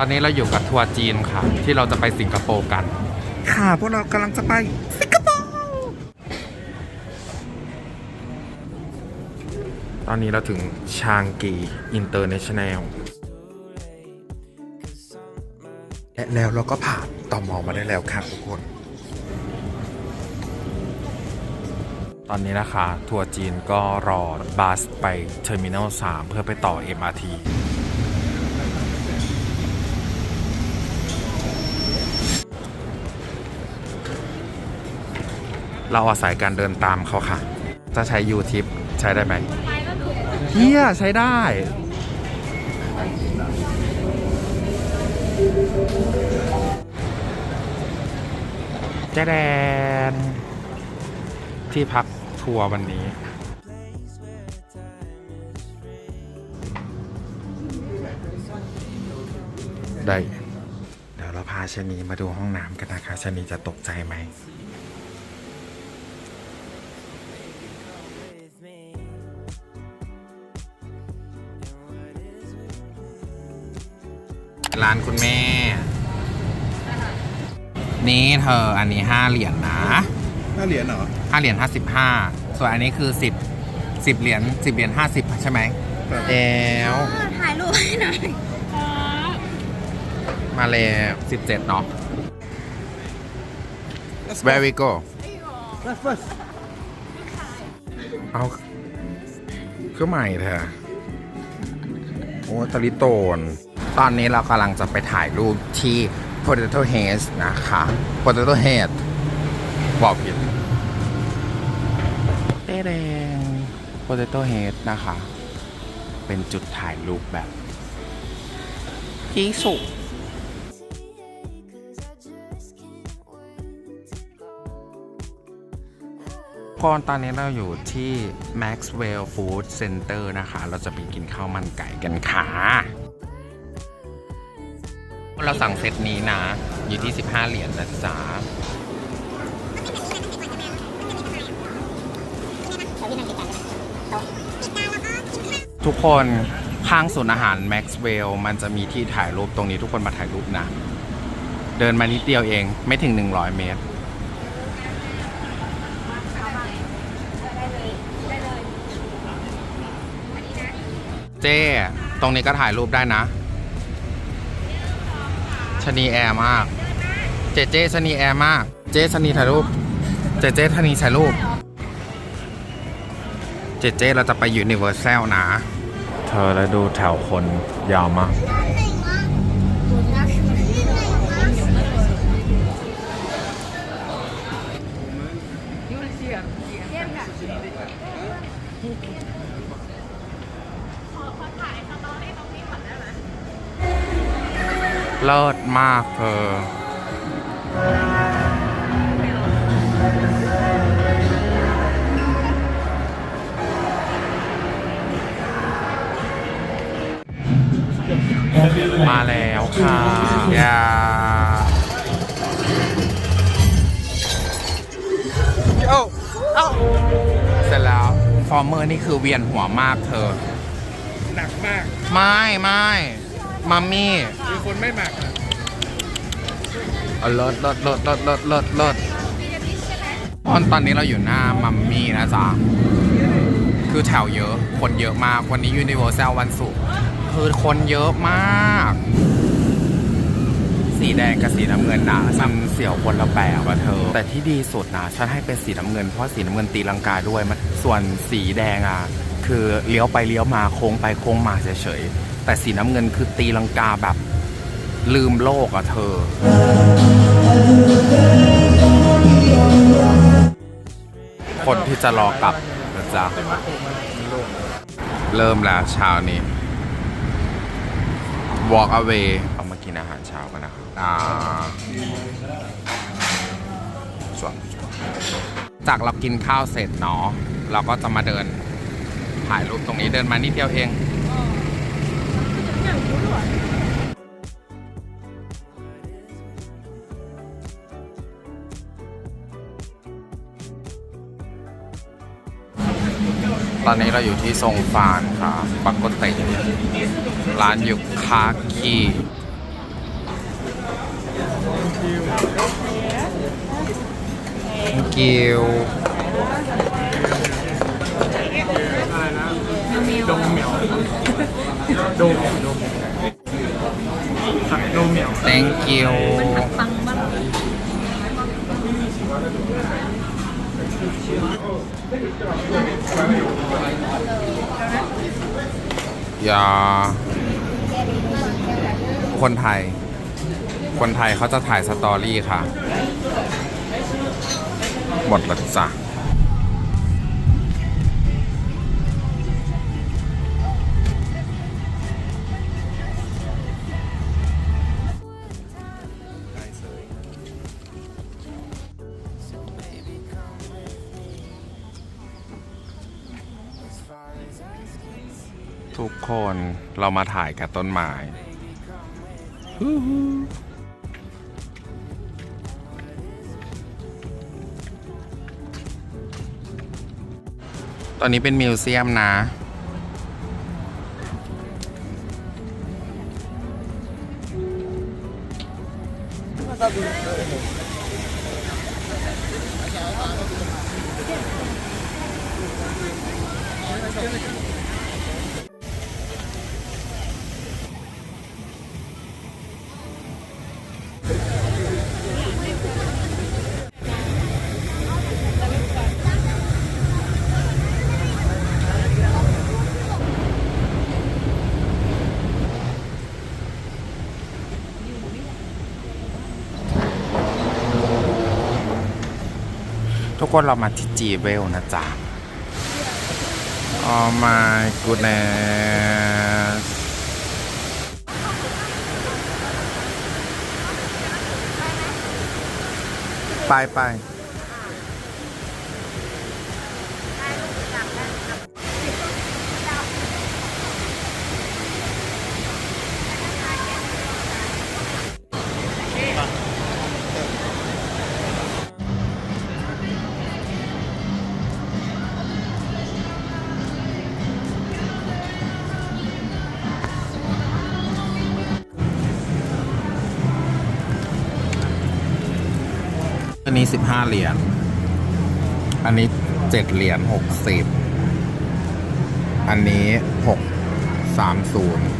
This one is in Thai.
ตอนนี้เราอยู่กับทัวร์จีนค่ะ ที่เราจะไปสิงคโปร์กัน ค่ะ พวกเรากำลังจะไปสิงคโปร์ตอนนี้เราถึงชางกีอินเตอร์เนชั่นแนลและแล้วเราก็ผ่านต่อมอมาได้แล้วครับทุกคน ตอนนี้นะคะ ทัวร์จีนก็รอบัสไปเทอร์มินอล3เพื่อไปต่อ MRT เราอาศัยการเดินตามเขาค่ะ จะใช้ยูทิปใช้ได้ไหมเฮียใช้ได้ แจแดน ที่พักทัวร์วันนี้ ได้ เดี๋ยวเราพาชนีมาดูห้องน้ำกันนะคะชนีจะตกใจไหม ร้านคุณแม่ นี่เธออันนี้ห้าเหรียญนะห้าเหรียญเหรอห้าเหรียญห้าสิบห้าส่วนอันนี้คือสิบสิบเหรียญสิบเหรียญห้าสิบใช่ไหมครับแล้วถ่ายรูปให้หน่อยมาเลยสิบเจ็ดเนาะ Where we go เอาเครื่องใหม่เธอโอ้ตะลิโตน ตอนนี้เรากำลังจะไปถ่ายรูปที่ Potato Head นะคะ Potato Head บอกผิดเต้แดง Potato Head นะคะ เป็นจุดถ่ายรูปแบบที่สุดพอนตอนนี้เราอยู่ที่ Maxwell Food Center นะคะ เราจะไปกินข้าวมันไก่กันค่ะ เราสั่งเซตนี้นะ อยู่ที่ 15 เหรียญนะจ๊ะทุกคนข้างศูนย์อาหาร Maxwell มันจะมีที่ถ่ายรูปตรงนี้ทุกคนมาถ่ายรูปนะ เดินมานิดเดียวเองไม่ถึง 100 เมตรเจ้ ตรงนี้ก็ถ่ายรูปได้นะ นีแอร์มาก เจเจชะนีแอร์มาก เจชะนีถ่ายรูป เจเจชะนีถ่ายรูป เจเจเราจะไปยูนิเวอร์แซลนะ เธอแล้วดูแถวคนยาวมาก เลิศมากเธอมาแล้วค่ะยาโอ้เอ้าเสร็จแล้วฟอร์เมอร์นี่คือเวียนหัวมากเธอ หนักมาก ไม่ไม่ มัมมี่มีคนไม่หมักอะเอาลดลดลดลดลดลดลดตอนตอนนี้เราอยู่หน้ามัมมี่นะจ๊ะ คือแถวเยอะ คนเยอะมาก วันนี้ยูนิเวอร์แซลวันศุกร์คือคนเยอะมาก สีแดงกับสีน้ำเงินนะมันเสี่ยวคนละแบบอะเธอ แต่ที่ดีสุดนะฉันให้เป็นสีน้ำเงิน เพราะสีน้ำเงินตีลังกาด้วยมันส่วนสีแดงอะคือเลี้ยวไปเลี้ยวมาโค้งไปโค้งมาเฉยๆ แต่สีน้ำเงินคือตีลังกาแบบ ลืมโลกอะเธอ คนที่จะรอกลับนะจ๊ะเริ่มแล้วเช้านี้ walk away เอามากินอาหารเช้ากันนะครับอ่าส่วนจากเรากินข้าวเสร็จเนาะเราก็จะมาเดินถ่ายรูปตรงนี้เดินมานิดเดียวเอง ตอนนี้เราอยู่ที่ทรงฟานค่ะปักกติร้านอยู่คาคีกิวดงเหมียว ดงดงผักดงเหมียว thank you ปังมากอย่าคนไทย คนไทยเขาจะถ่ายสตอรี่ค่ะ หมดแล้วจ้ะ ทุกคนเรามาถ่ายกับต้นไม้ตอนนี้เป็นมิวเซียมนะทุ กคนเรามาที่จีเวลนะจ๊ะ Oh my goodness ไปไป อันนี้15เหรียญ อันนี้7เหรียญ60อันนี้6 30